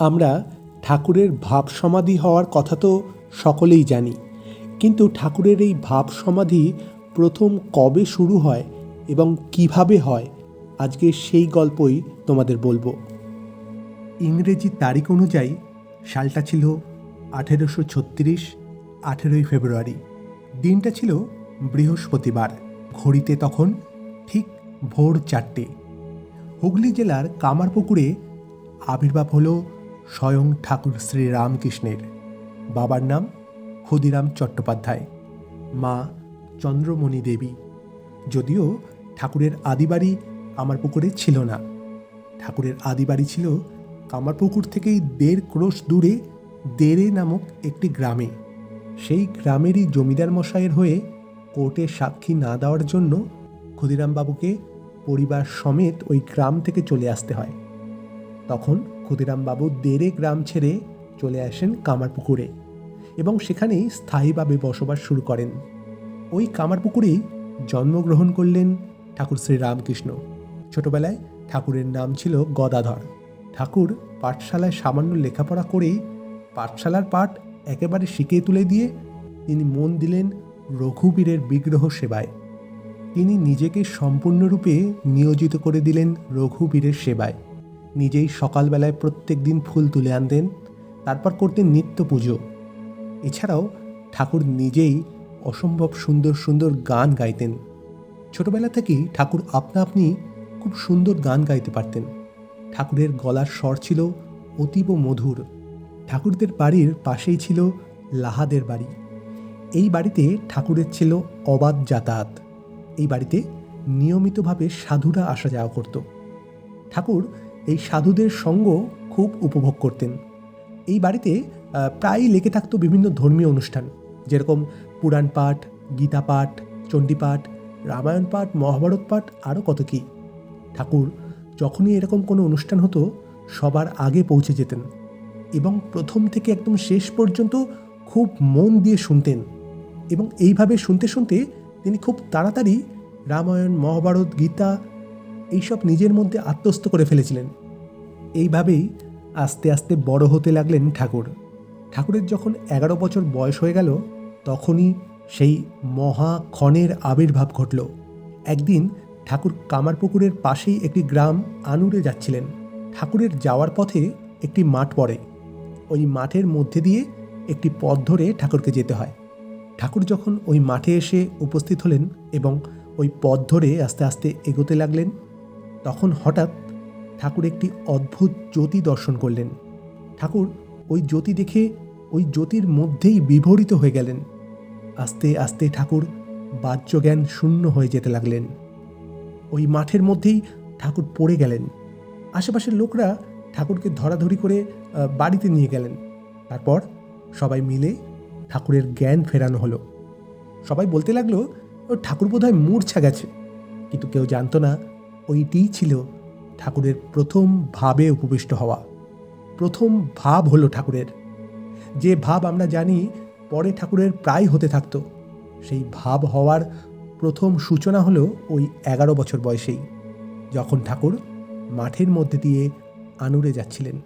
আমরা ঠাকুরের ভাব সমাধি হওয়ার কথা তো সকলেই জানি। কিন্তু ঠাকুরের এই ভাব সমাধি প্রথম কবে শুরু হয় এবং কীভাবে হয়, আজকে সেই গল্পই তোমাদের বলব। ইংরেজি তারিখ অনুযায়ী সালটা ছিল আঠেরোশো ছত্রিশ, আঠেরোই ফেব্রুয়ারি। দিনটা ছিল বৃহস্পতিবার, ঘড়িতে তখন ঠিক ভোর চারটে। হুগলি জেলার কামারপুকুরে আবির্ভাব হলো স্বয়ং ঠাকুর শ্রী রামকৃষ্ণের। বাবার নাম ক্ষুদিরাম চট্টোপাধ্যায়। মা চন্দ্রমণি দেবী। যদিও ঠাকুরের আদিবাড়ি কামারপুকুরে ছিল না। ঠাকুরের আদিবাড়ি ছিল কামারপুকুর থেকেই দেড় ক্রোশ দূরে দেরে নামক একটি গ্রামে। সেই গ্রামেরই জমিদার মশাইয়ের হয়ে কোর্টে সাক্ষী না দেওয়ার জন্য ক্ষুদিরামবাবুকে পরিবার সমেত ওই গ্রাম থেকে চলে আসতে হয়। তখন ক্ষুদিরামবাবু দেড়ে গ্রাম ছেড়ে চলে আসেন কামারপুকুরে এবং সেখানেই স্থায়ীভাবে বসবাস শুরু করেন। ওই কামারপুকুরেই জন্মগ্রহণ করলেন ঠাকুর শ্রী রামকৃষ্ণ। ছোটবেলায় ঠাকুরের নাম ছিল গদাধর। ঠাকুর পাঠশালায় সামান্য লেখাপড়া করেই পাঠশালার পাঠ একেবারে শিখিয়ে তুলে দিয়ে তিনি মন দিলেন রঘুবীরের বিগ্রহ সেবায়। তিনি নিজেকে সম্পূর্ণরূপে নিয়োজিত করে দিলেন রঘুবীরের সেবায়। নিজেই সকালবেলায় প্রত্যেক দিন ফুল তুলে আনতেন, তারপর করতেন নিত্য পুজো। এছাড়াও ঠাকুর নিজেই অসম্ভব সুন্দর সুন্দর গান গাইতেন। ছোটবেলা থেকেই ঠাকুর আপনা আপনি খুব সুন্দর গান গাইতে পারতেন। ঠাকুরের গলার স্বর ছিল অতীব মধুর। ঠাকুরদের বাড়ির পাশেই ছিল লাহাদের বাড়ি। এই বাড়িতে ঠাকুরের ছিল অবাধ যাতায়াত। এই বাড়িতে নিয়মিতভাবে সাধুরা আসা যাওয়া করত। ঠাকুর এই সাধুদের সঙ্গ খুব উপভোগ করতেন। এই বাড়িতে প্রায়ই লেগে থাকতো বিভিন্ন ধর্মীয় অনুষ্ঠান, যেরকম পুরাণ পাঠ, গীতা পাঠ, চণ্ডী পাঠ, রামায়ণ পাঠ, মহাভারত পাঠ, আরও কত কী। ঠাকুর যখনই এরকম কোনো অনুষ্ঠান হতো, সবার আগে পৌঁছে যেতেন এবং প্রথম থেকে একদম শেষ পর্যন্ত খুব মন দিয়ে শুনতেন এবং এইভাবে শুনতে শুনতে তিনি খুব তাড়াতাড়ি রামায়ণ, মহাভারত, গীতা এইসব নিজের মধ্যে আত্মস্থ করে ফেলেছিলেন। এইভাবেই আস্তে আস্তে বড় হতে লাগলেন ঠাকুর। ঠাকুরের যখন এগারো বছর বয়স হয়ে গেল, তখনই সেই মহা ক্ষণের আবির্ভাব ঘটল। একদিন ঠাকুর কামারপুকুরের পাশেই একটি গ্রাম আনুরে যাচ্ছিলেন। ঠাকুরের যাওয়ার পথে একটি মাঠ পড়ে। ওই মাঠের মধ্যে দিয়ে একটি পথ ধরে ঠাকুরকে যেতে হয়। ঠাকুর যখন ওই মাঠে এসে উপস্থিত হলেন এবং ওই পথ ধরে আস্তে আস্তে এগোতে লাগলেন তখন হঠাৎ ঠাকুর একটি অদ্ভুত জ্যোতি দর্শন করলেন। ঠাকুর ওই জ্যোতি দেখে ওই জ্যোতির মধ্যেই বিভরিত হয়ে গেলেন। আস্তে আস্তে ঠাকুর বাহ্য জ্ঞান শূন্য হয়ে যেতে লাগলেন। ওই মাঠের মধ্যেই ঠাকুর পড়ে গেলেন। আশেপাশের লোকরা ঠাকুরকে ধরাধরি করে বাড়িতে নিয়ে গেলেন। তারপর সবাই মিলে ঠাকুরের জ্ঞান ফেরানো হলো। সবাই বলতে লাগল ঠাকুর বোধহয় মূর্ছা গেছে। কিন্তু কেউ জানতো না ওইটিই ছিল ঠাকুরের প্রথম ভাবে উপবিষ্ট হওয়া। প্রথম ভাব হলো ঠাকুরের। যে ভাব আমরা জানি পরে ঠাকুরের প্রায় হতে থাকত, সেই ভাব হওয়ার প্রথম সূচনা হলো ওই এগারো বছর বয়সেই, যখন ঠাকুর মাঠের মধ্যে দিয়ে আনুরে যাচ্ছিলেন।